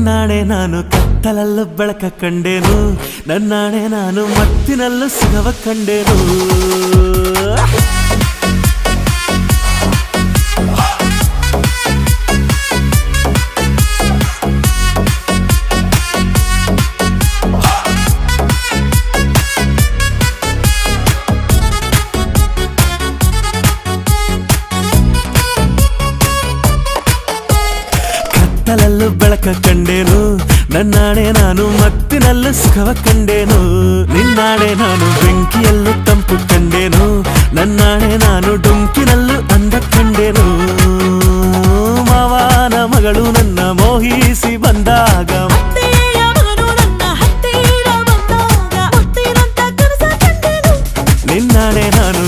ನಿನ್ನಾಣೆ ನಾನು ಕತ್ತಲಲ್ಲೂ ಬೆಳಕ ಕಂಡೇನು. ನನ್ನಾಣೆ ನಾನು ಮತ್ತಿನಲ್ಲೂ ಸುಖವ ಕಂಡೇನು. ಕತ್ತಲಲ್ಲೂ ಬೆಳಕ ಕಂಡೇನು ನನ್ನಾಣೆ ನಾನು ಮತ್ತಿನಲ್ಲೂ ಸುಖವ ಕಂಡೇನು ನಿನ್ನಾಣೆ ನಾನು ಬೆಂಕಿಯಲ್ಲೂ ತಂಪು ಕಂಡೇನು ನನ್ನಾಣೆ ನಾನು ಡುಂಕಿನಲ್ಲೂ ಅಂದ ಕಂಡೇನು ಮಾವನ ಮಗಳು ನನ್ನ ಮೋಹಿಸಿ ಬಂದಾಗ ನಿನ್ನಾಣೆ ನಾನು